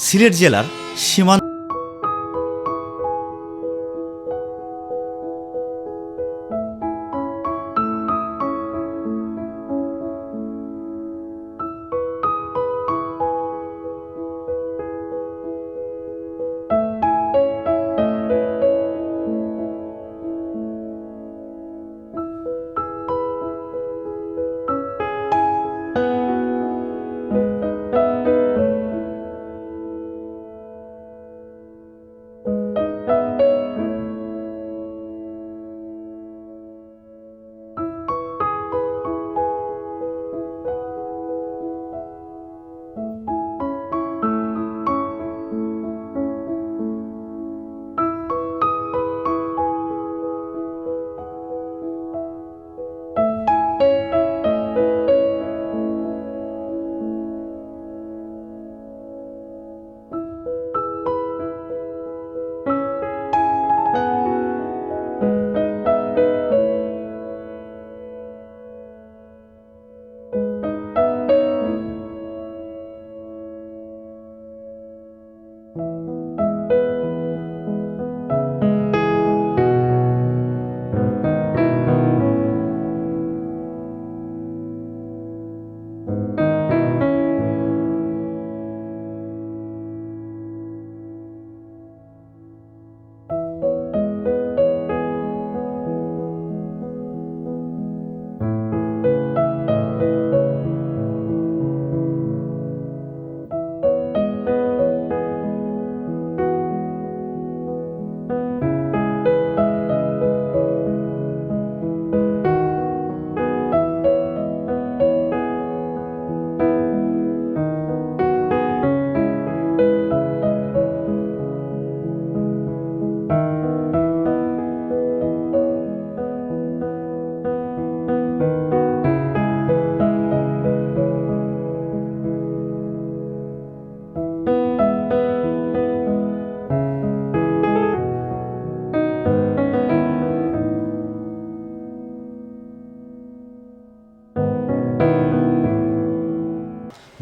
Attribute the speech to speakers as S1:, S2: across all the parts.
S1: সিলেট জেলার সীমান্ত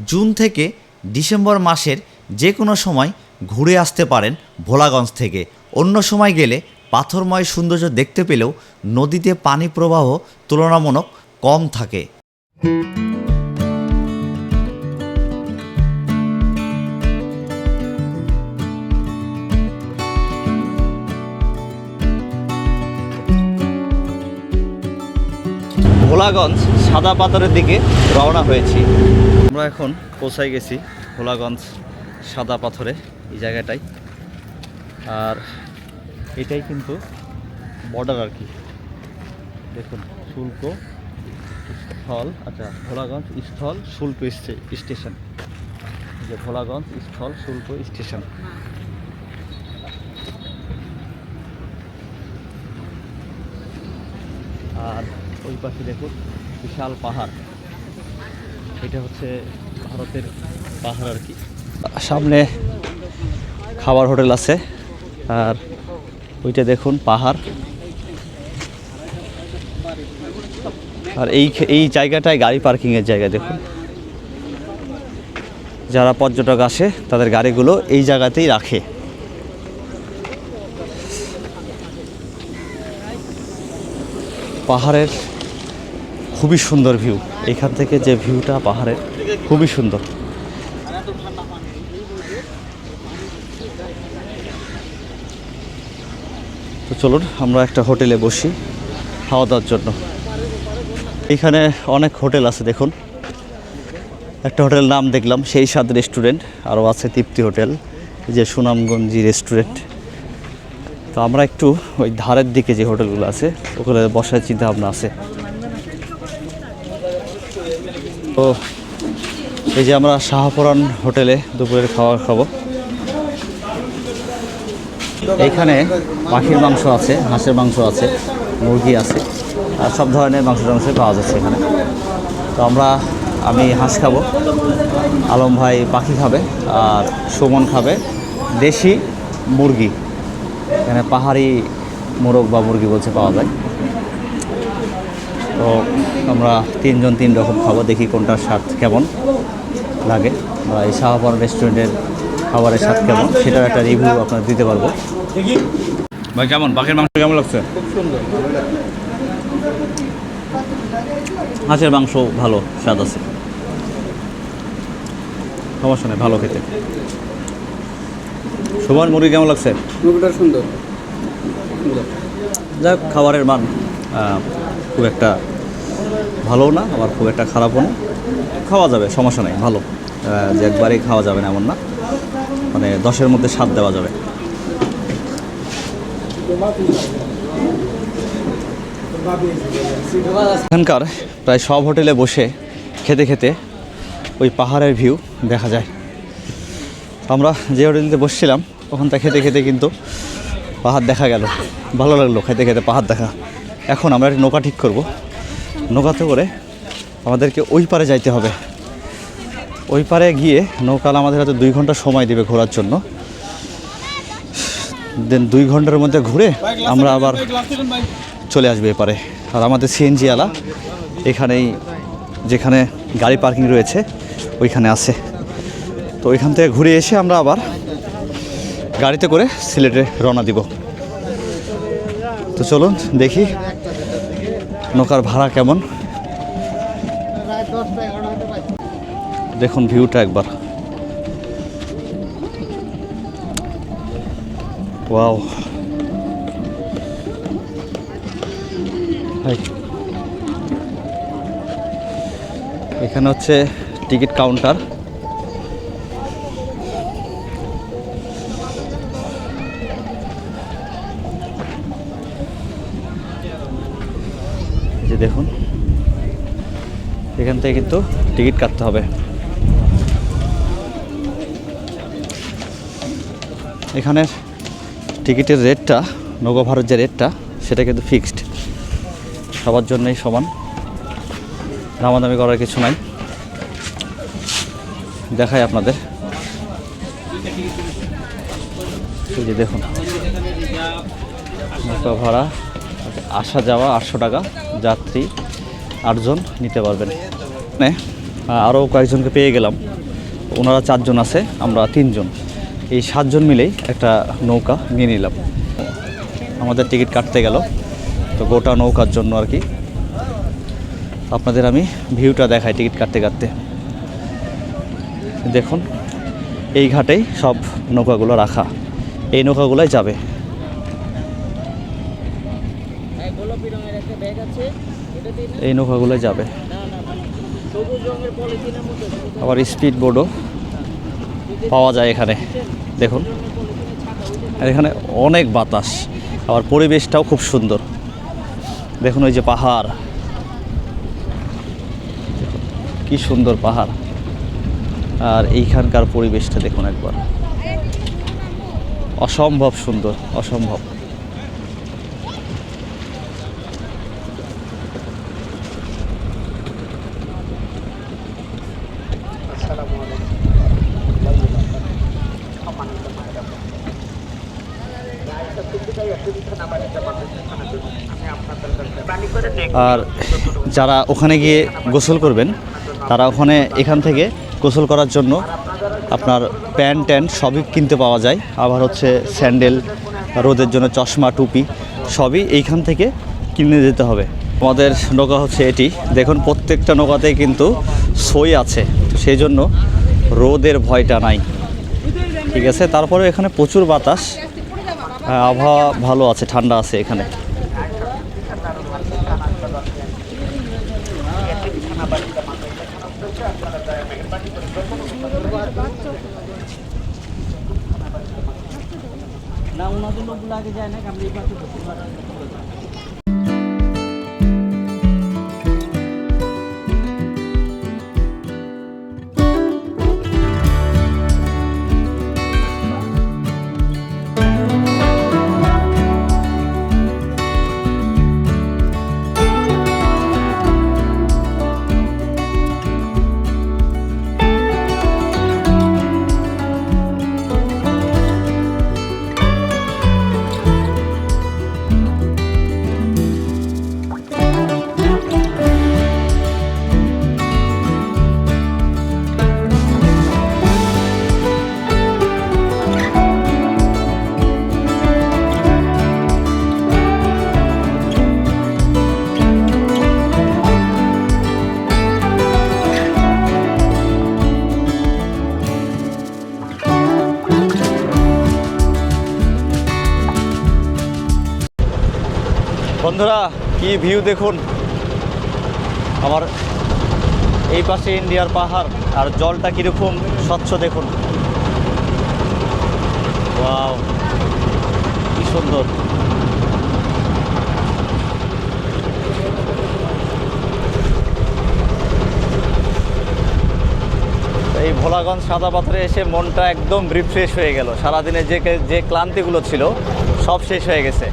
S1: জুন থেকে ডিসেম্বর মাসের যে কোনো সময় ঘুরে আসতে পারেন ভোলাগঞ্জ থেকে। অন্য সময় গেলে পাথরময় সৌন্দর্য দেখতে পেলেও নদীতে পানি প্রবাহ তুলনামূলক কম থাকে। ভোলাগঞ্জ সাদা পাথরের দিকে রওনা হয়েছি। আমরা এখন পৌঁছাই গেছি ভোলাগঞ্জ সাদা পাথরে এই জায়গাটাই আর এটাই কিন্তু বর্ডার আর কি। দেখুন, শুল্ক স্থল আচ্ছা ভোলাগঞ্জ স্থল, শুল্ক স্টে- স্টেশন। যে ভোলাগঞ্জ স্থল, শুল্ক স্টেশন। আর ওই পাশে দেখুন, বিশাল পাহাড়। এটা হচ্ছে ভারতের পাহাড় আর কি। সামনে খাবার হোটেল আছে, আর ওইটা দেখুন, পাহাড়। আর এই এই জায়গাটায় গাড়ি পার্কিংয়ের জায়গা, দেখুন। যারা পর্যটক আসে, তাদের গাড়িগুলো এই জায়গাতেই রাখে। পাহাড়ের খুবই সুন্দর ভিউ। এখান থেকে যে ভিউটা পাহাড়ের, খুবই সুন্দর। তো চলুন, আমরা একটা হোটেলে বসি খাওয়া দাওয়ার জন্য। এখানে অনেক হোটেল আছে, দেখুন। একটা হোটেল নাম দেখলাম, সেই স্বাদ রেস্টুরেন্ট, আরও আছে তৃপ্তি হোটেল যে সুনামগঞ্জি রেস্টুরেন্ট। তো আমরা একটু ওই ধারের দিকে যে হোটেলগুলো আছে ওখানে বসার চিন্তা ভাবনা আছে। তো এই যে আমরা শাহপুরান হোটেলে দুপুরের খাবার খাব। এইখানে পাখির মাংস আছে, হাঁসের মাংস আছে, মুরগি আছে, আর সব ধরনের মাংস টাংস পাওয়া যাচ্ছে এখানে। তো আমরা, আমি হাঁস খাব, আলম ভাই পাখি খাবে, আর সুমন খাবে দেশি মুরগি। এখানে পাহাড়ি মোরগ বা মুরগি বলছে পাওয়া যায়। তো আমরা তিনজন তিন রকম খাব দেখি কোনটার স্বাদ কেমন লাগে। বা এই শাহপুর রেস্টুরেন্টের খাবারের স্বাদ কেমন সেটার একটা রিভিউ আপনার দিতে পারব। ভাই কেমন? বাঘের মাংস কেমন লাগছে? হাঁসের মাংস ভালো স্বাদ আছে। সমস্যা নেই ভালো খেতে। সুমন মুরগি কেমন লাগছে?
S2: মুরগিটা সুন্দর।
S1: হোক, খাবারের মান খুব একটা ভালো না, আবার খুব একটা খারাপও না। খাওয়া যাবে, সমস্যা নেই, ভালো। যে একবারেই খাওয়া যাবে না এমন না। মানে দশের মধ্যে স্বাদ দেওয়া যাবে। এখানকার প্রায় সব হোটেলে বসে খেতে খেতে ওই পাহাড়ের ভিউ দেখা যায়। আমরা যে হোটেলতে বসছিলাম, ওখানটা খেতে খেতে কিন্তু পাহাড় দেখা গেল। ভালো লাগল, খেতে খেতে পাহাড় দেখা। এখন আমরা একটা নৌকা ঠিক করব। নৌকাতে করে আমাদেরকে ওই পারে যাইতে হবে। ওই পারে গিয়ে নৌকাল আমাদের হাতে দুই ঘণ্টা সময় দেবে ঘোরার জন্য। দেন দুই ঘণ্টার মধ্যে ঘুরে আমরা আবার চলে আসবে এপারে আর আমাদের সিএনজি আলা এখানেই যেখানে গাড়ি পার্কিং রয়েছে, ওইখানে আছে। তো ওইখান থেকে ঘুরে এসে আমরা আবার গাড়িতে করে সিলেটে রওনা দিব। তো চলুন দেখি নৌকার ভাড়া কেমন। দেখুন ভিউটা একবার। ওয়াও। এখানে হচ্ছে টিকিট কাউন্টার। দেখুন। এখান থেকে কিন্তু টিকিট কাটতে হবে। এখানের টিকিটের রেটটা নৌকা ভারত যে রেটটা, সেটা কিন্তু ফিক্সড। সবার জন্যই সমান। দামাদামি করার কিছু নাই। দেখাই আপনাদের। দেখুন নৌকা ভাড়া। আসা যাওয়া আটশো টাকা যাত্রী আটজন নিতে পারবেন। আরও কয়েকজনকে পেয়ে গেলাম। ওনারা চারজন আছে আমরা তিনজন। এই সাতজন মিলেই একটা নৌকা নিয়ে নিলাম। আমাদের টিকিট কাটতে গেল তো গোটা নৌকার জন্য আর কি। আপনাদের আমি ভিউটা দেখাই টিকিট কাটতে কাটতে। দেখুন এই ঘাটেই সব নৌকাগুলো রাখা। এই নৌকাগুলোই যাবে।
S2: গোলাপি রঙের একটা ব্যাগ আছে।
S1: এই নৌকাগুলো যাবে। আবার স্পিড বোর্ডও পাওয়া যায় এখানে। দেখুন। আর এখানে অনেক বাতাস। আবার পরিবেশটাও খুব সুন্দর। দেখুন ওই যে পাহাড়। কি সুন্দর পাহাড়। আর এইখানকার পরিবেশটা দেখুন একবার। অসম্ভব সুন্দর অসম্ভব। আর যারা ওখানে গিয়ে গোসল করবেন তারা ওখানে এখান থেকে গোসল করার জন্য আপনার প্যান্ট ট্যান্ট সবই কিনতে পাওয়া যায়। আবার হচ্ছে স্যান্ডেল রোদের জন্য চশমা টুপি সবই এইখান থেকে কিনে যেতে হবে। আমাদের নৌকা হচ্ছে এটি। দেখুন প্রত্যেকটা নৌকাতেই কিন্তু সই আছে। সেই জন্য রোদের ভয়টা নাই। ঠিক আছে? তারপরে এখানে প্রচুর বাতাস। হ্যাঁ, আবহাওয়া ভালো আছে ঠান্ডা আছে এখানে
S2: না ওনাদের লোকগুলো আগে যায় না আমরা এই পাশে
S1: বন্ধুরা, কি ভিউ দেখুন? আমার এই পাশে ইন্ডিয়ার পাহাড়, আর জলটা কীরকম স্বচ্ছ দেখুন। ওয়াও, কি সুন্দর। এই ভোলাগঞ্জ সাদা পাথরে এসে মনটা একদম রিফ্রেশ হয়ে গেল। সারাদিনে যে যে ক্লান্তিগুলো ছিল, সব শেষ হয়ে গেছে।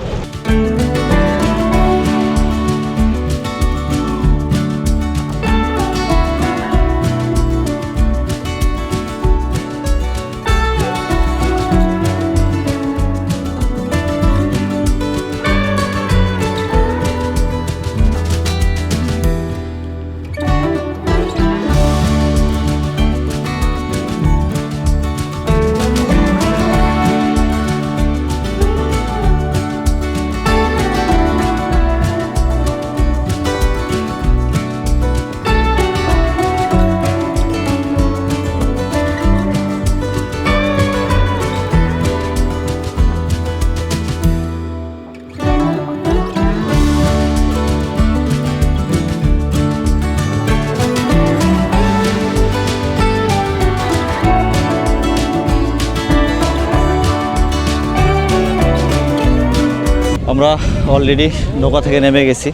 S1: আমরা অলরেডি নৌকা থেকে নেমে গেছি।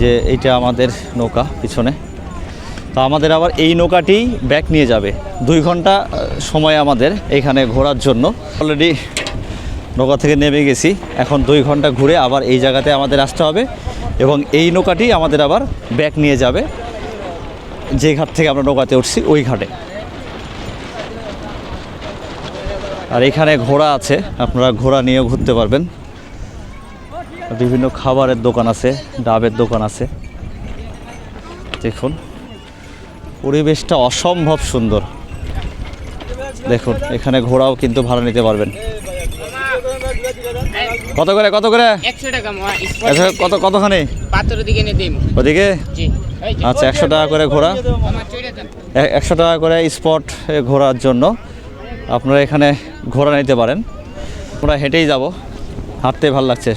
S1: যে এইটা আমাদের নৌকা পিছনে। তো আমাদের আবার এই নৌকাটি ব্যাক নিয়ে যাবে। দুই ঘণ্টা সময় আমাদের এখানে ঘোরার জন্য। অলরেডি নৌকা থেকে নেমে গেছি। এখন দুই ঘণ্টা ঘুরে আবার এই জায়গাতে আমাদের আসতে হবে এবং এই নৌকাটি আমাদের আবার ব্যাক নিয়ে যাবে। যে ঘাট থেকে আমরা নৌকাতে উঠছি, ওই ঘাটে। আর এখানে ঘোড়া আছে, আপনারা ঘোড়া নিয়েও ঘুরতে পারবেন। বিভিন্ন খাবারের দোকান আছে ডাবের দোকান আছে। দেখুন পরিবেশটা অসম্ভব সুন্দর। দেখুন এখানে ঘোড়াও কিন্তু ভাড়া নিতে পারবেন। কত করে কত করে? আচ্ছা কত কতখানি? ওদিকে? আচ্ছা একশো টাকা করে ঘোড়া। এ- একশো টাকা করে স্পট ঘোরার জন্য। আপনারা এখানে ঘোড়া নিতে পারেন। আমরা হেঁটেই যাব। হাঁটতে ভালো লাগছে।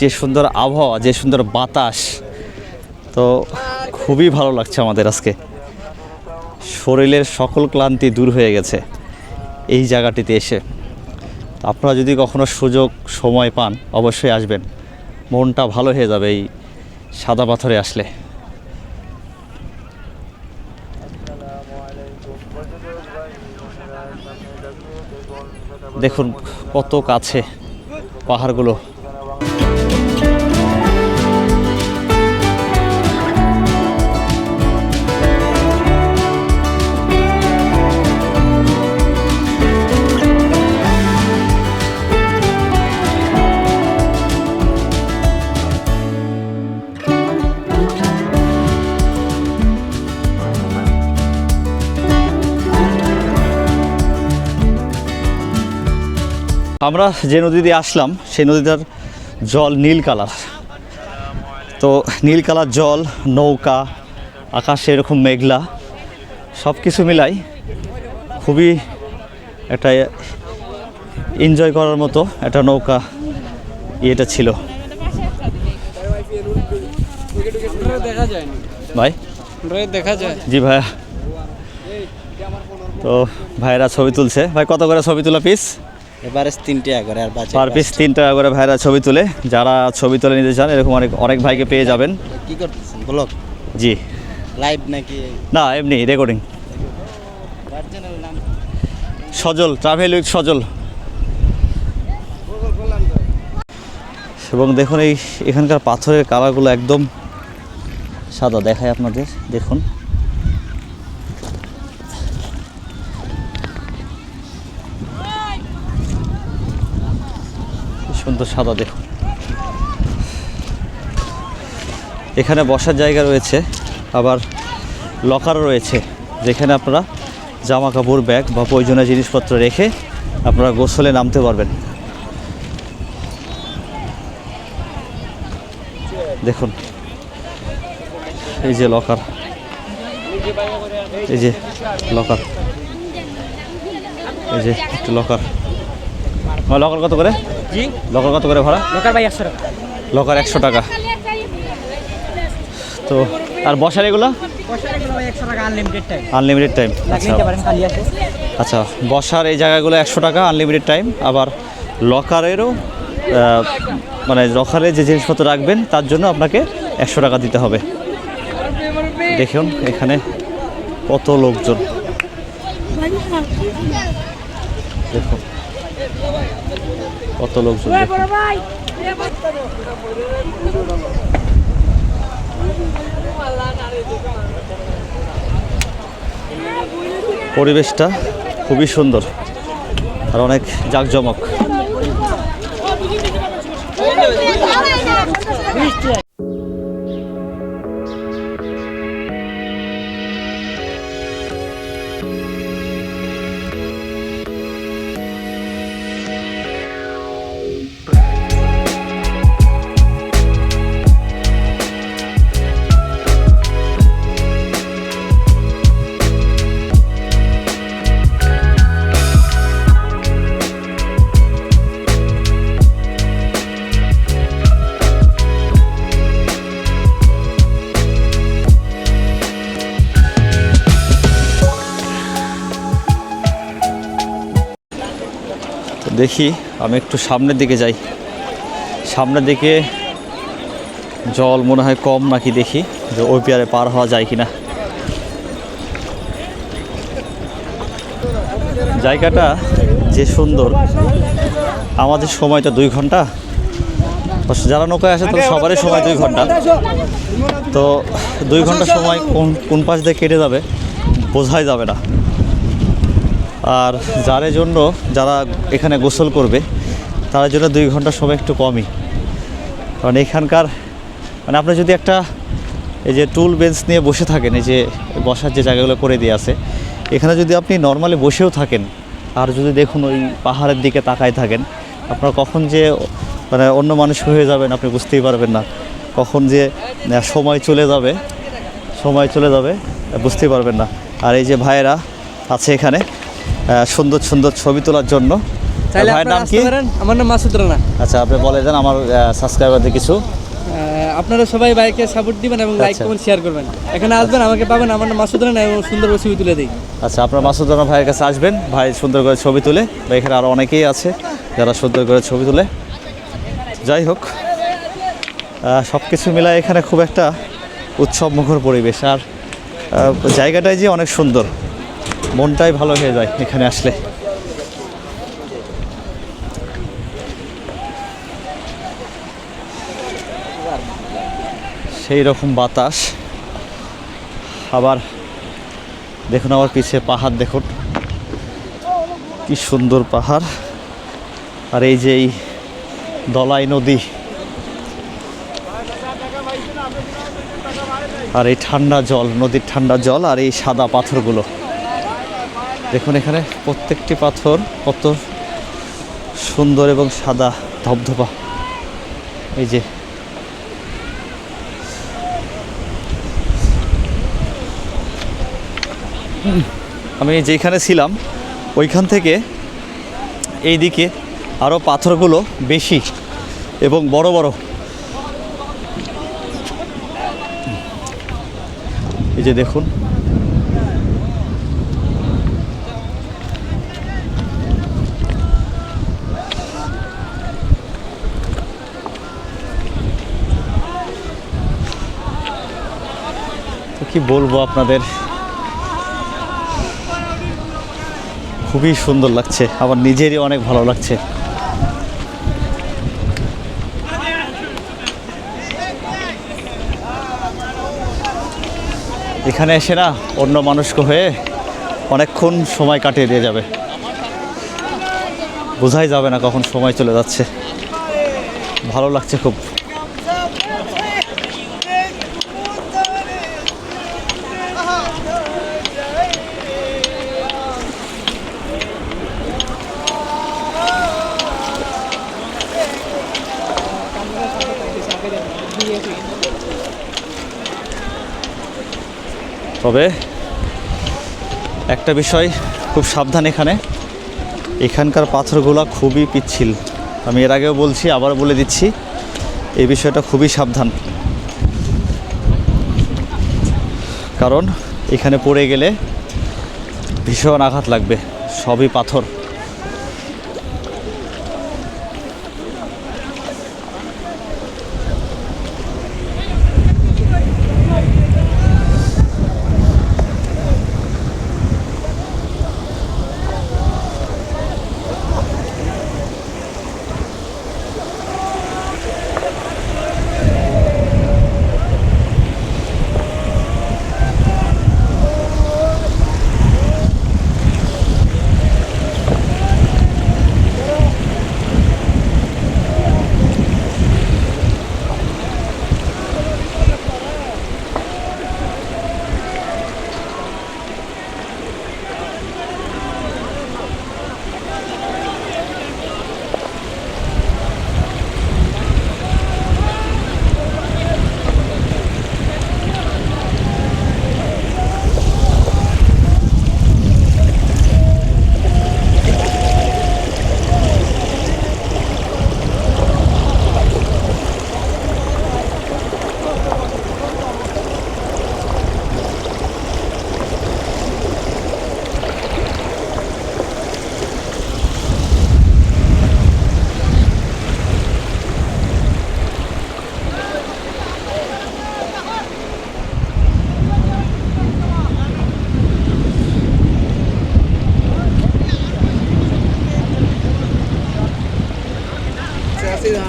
S1: যে সুন্দর আবহাওয়া, যে সুন্দর বাতাস, তো খুবই ভালো লাগছে আমাদের আজকে। শরীরের সকল ক্লান্তি দূর হয়ে গেছে এই জায়গাটিতে এসে। আপনারা যদি কখনো সুযোগ, সময় পান, অবশ্যই আসবেন। মনটা ভালো হয়ে যাবে এই সাদা পাথরে আসলে। দেখুন কত কাছে পাহাড়গুলো। আমরা যে নদী দিয়ে আসলাম, সেই নদীটার জল নীল কালার। তো নীল কালার জল, নৌকা, আকাশে এরকম মেঘলা সব কিছু মিলাই খুবই একটা এনজয় করার মতো একটা নৌকা ইয়েটা ছিল। ভাই?
S3: দেখা যায়
S1: জি ভাইয়া। তো ভাইরা ছবি তুলছে। ভাই, কত করে ছবি তোলা পিস
S2: এবারে তিন টাকা করে আর
S1: পার পিস তিন টাকা করে ভাইরা ছবি তুলে যারা ছবি তুলে নিতে চান এরকম অনেক অনেক ভাইকে পেয়ে যাবেন।
S2: কি করতেছেন? ব্লগ
S1: জি।
S2: লাইভ নাকি?
S1: না এমনি recording Sajal travel with Sajal. এবং দেখুন এই এখানকার পাথরের কালারগুলো একদম সাদা। দেখায় আপনাদের দেখুন। সুন্দর সাদা, দেখুন। এখানে বসার জায়গা রয়েছে, আবার লকারও রয়েছে, যেখানে আপনারা জামা কাপড় ব্যাগ বা প্রয়োজনীয় জিনিসপত্র রেখে আপনারা গোসলে নামতে পারবেন। দেখুন, এই যে লকার, এই যে লকার, এই যে লকার। লকার কত করে?
S2: জি।
S1: লকার কত করে ভাড়া?
S2: লোকাল ভাই একশো টাকা।
S1: লকার একশো টাকা। তো আর বসার এগুলো?
S2: আনলিমিটেড টাইম
S1: আনলিমিটেড টাইম আচ্ছা। আচ্ছা বসার এই জায়গাগুলো একশো টাকা আনলিমিটেড টাইম আবার লকারেরও মানে লকারে যে জিনিসপত্র রাখবেন তার জন্য আপনাকে একশো টাকা দিতে হবে। দেখুন এখানে কত লোকজন। দেখুন। কত লোকজন পরিবেশটা খুবই সুন্দর আর অনেক জাঁকজমক। দেখি, আমি একটু সামনের দিকে যাই। সামনের দিকে জল মনে হয় কম নাকি দেখি, যে ওই পেয়ারে পার হওয়া যায় কিনা। জায়গাটা যে সুন্দর আমাদের সময় তো দুই ঘণ্টা। যারা নৌকায় আসে, তাদের সবারই সময় দুই ঘণ্টা। তো দুই ঘণ্টা সময় কোন কোন পাশ দিয়ে কেটে যাবে, বোঝাই যাবে না। আর যার জন্য যারা এখানে গোসল করবে তার জন্য দুই ঘণ্টা সময় একটু কমই। কারণ এখানকার মানে আপনি যদি একটা, এই যে টুল বেঞ্চ নিয়ে বসে থাকেন, এই যে বসার যে জায়গাগুলো করে দিয়ে আছে, এখানে যদি আপনি নর্মালি বসেও থাকেন, আর যদি দেখুন ওই পাহাড়ের দিকে তাকায় থাকেন, আপনার কখন যে মানে অন্য মানুষ হয়ে যাবেন, আপনি বুঝতেই পারবেন না। কখন যে সময় চলে যাবে, সময় চলে যাবে, বুঝতেই পারবেন না। আর এই যে ভাইয়েরা আছে এখানে সুন্দর সুন্দর ছবি তোলার জন্য। ভাইয়ের
S3: আপনারা
S1: নাম কি?
S3: আমার নাম মাসুদ রানা।
S1: আচ্ছা আপনি বলে দেন আমার সাবস্ক্রাইবারদের কিছু।
S3: আপনারা সবাই বাইকে সাপোর্ট দিবেন এবং লাইক। কমেন্ট শেয়ার করবেন। এখানে আসবেন আমাকে পাবেন। আমার নাম মাসুদ রানা এবং সুন্দর ছবি তুলে দিই।
S1: আচ্ছা আপনার মাসুদ রানা ভাইয়ের কাছে আসবেন ভাই সুন্দর করে ছবি তুলে। বা এখানে আরও অনেকেই আছে যারা সুন্দর করে ছবি তুলে। যাই হোক সব কিছু মিলায় এখানে খুব একটা উৎসব মুখর পরিবেশ। আর জায়গাটাই যে অনেক সুন্দর। মনটাই ভালো হয়ে যায় এখানে আসলে। সেই রকম বাতাস। আবার দেখুন আমার পিছিয়ে পাহাড় দেখুন। কি সুন্দর পাহাড়। আর এই যে এই দলাই নদী। আর এই ঠান্ডা জল, নদীর ঠান্ডা জল আর এই সাদা পাথরগুলো। দেখুন এখানে প্রত্যেকটি পাথর কত সুন্দর এবং সাদা, ধবধবা। এই যে। আমি যেখানে ছিলাম, ওইখান থেকে এই দিকে আরও পাথরগুলো বেশি এবং বড় বড়। এই যে দেখুন। কি বলব আপনাদের? খুবই সুন্দর লাগছে। আমার নিজেরই অনেক ভালো লাগছে। এখানে এসে না অন্য মানুষকে হয়ে অনেকক্ষণ সময় কাটিয়ে দিয়ে যাবে। বোঝাই যাবে না কখন সময় চলে যাচ্ছে। ভালো লাগছে খুব। তবে একটা বিষয় খুব সাবধান এখানে। এখানকার পাথরগুলো খুবই পিচ্ছিল। আমি এর আগেও বলছি, আবার বলে দিচ্ছি, এই বিষয়টা খুবই সাবধান। কারণ এখানে পড়ে গেলে ভীষণ আঘাত লাগবে, সবই পাথর।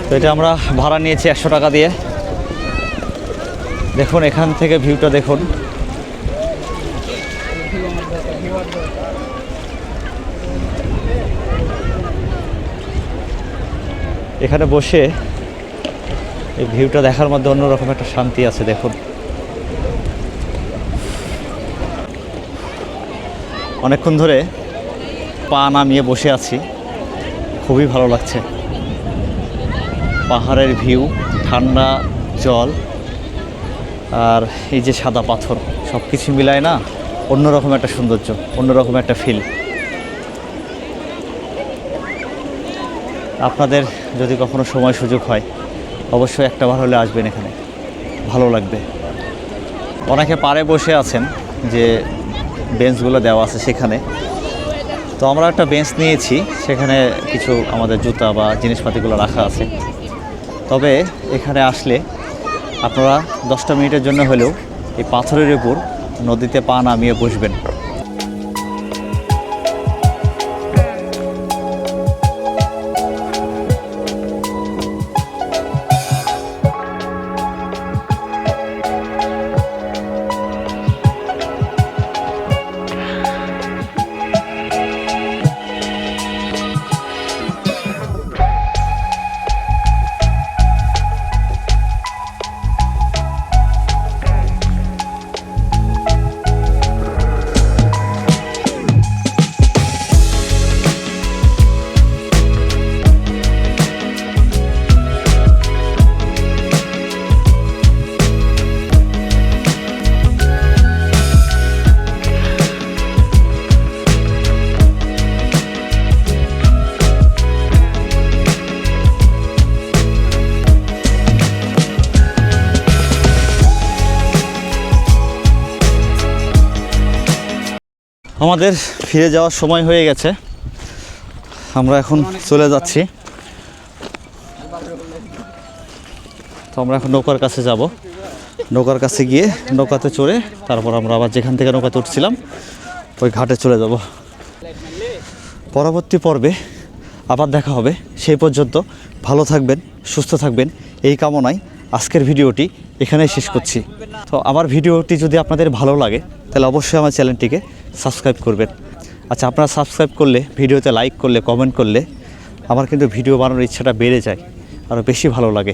S1: তো এটা আমরা ভাড়া নিয়েছি একশো টাকা দিয়ে। দেখুন, এখান থেকে ভিউটা দেখুন। এখানে বসে এই ভিউটা দেখার মধ্যে অন্যরকম একটা শান্তি আছে, দেখুন। অনেকক্ষণ ধরে পা নামিয়ে বসে আছি। খুবই ভালো লাগছে। পাহাড়ের ভিউ, ঠান্ডা জল আর এই যে সাদা পাথর সব কিছু মিলায় না অন্যরকম একটা সৌন্দর্য, অন্যরকম একটা ফিল আপনাদের যদি কখনো সময় সুযোগ হয়, অবশ্যই একটা বার হলে আসবেন এখানে। ভালো লাগবে। অনেকে পারে বসে আছেন যে বেঞ্চগুলো দেওয়া আছে সেখানে। তো আমরা একটা বেঞ্চ নিয়েছি, সেখানে কিছু আমাদের জুতা বা জিনিসপাতিগুলো রাখা আছে। তবে এখানে আসলে আপনারা দশটা মিনিটের জন্য হলেও এই পাথরের উপর নদীতে পা নামিয়ে বসবেন। আমাদের ফিরে যাওয়ার সময় হয়ে গেছে। আমরা এখন চলে যাচ্ছি। তো আমরা এখন নৌকার কাছে যাব। নৌকার কাছে গিয়ে নৌকাতে চড়ে তারপর আমরা আবার যেখান থেকে নৌকাতে উঠছিলাম, ওই ঘাটে চলে যাব। পরবর্তী পর্বে আবার দেখা হবে। সেই পর্যন্ত ভালো থাকবেন, সুস্থ থাকবেন। এই কামনায় আজকের ভিডিওটি এখানেই শেষ করছি। তো আমার ভিডিওটি যদি আপনাদের ভালো লাগে, তাহলে অবশ্যই আমার চ্যানেলটিকে সাবস্ক্রাইব করবেন। আচ্ছা আপনারা সাবস্ক্রাইব করলে, ভিডিওতে লাইক করলে, কমেন্ট করলে আমার কিন্তু ভিডিও বানানোর ইচ্ছাটা বেড়ে যায়, আরও বেশি ভালো লাগে।